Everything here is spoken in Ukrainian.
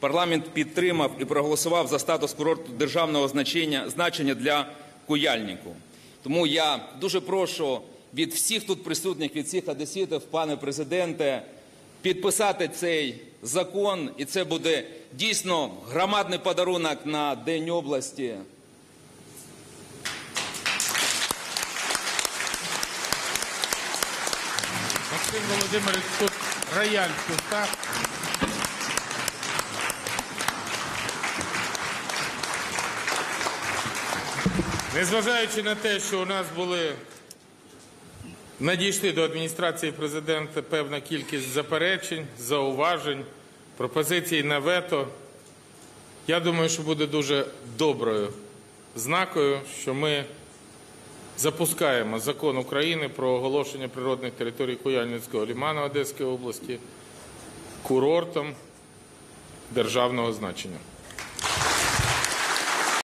Парламент підтримав і проголосував за статус курорту державного значення, значення для Куяльнику. Тому я дуже прошу від всіх тут присутніх, від всіх одеситів, пане президенте, підписати цей закон, і це буде дійсно громадний подарунок на День області. Максим Володимирович, тут рояль став. Незважаючи на те, що у нас були надійшли до адміністрації президента певна кількість заперечень, зауважень, пропозицій на вето, я думаю, що буде дуже доброю знакою, що ми запускаємо закон України про оголошення природних територій Куяльницького ліману Одеської області курортом державного значення.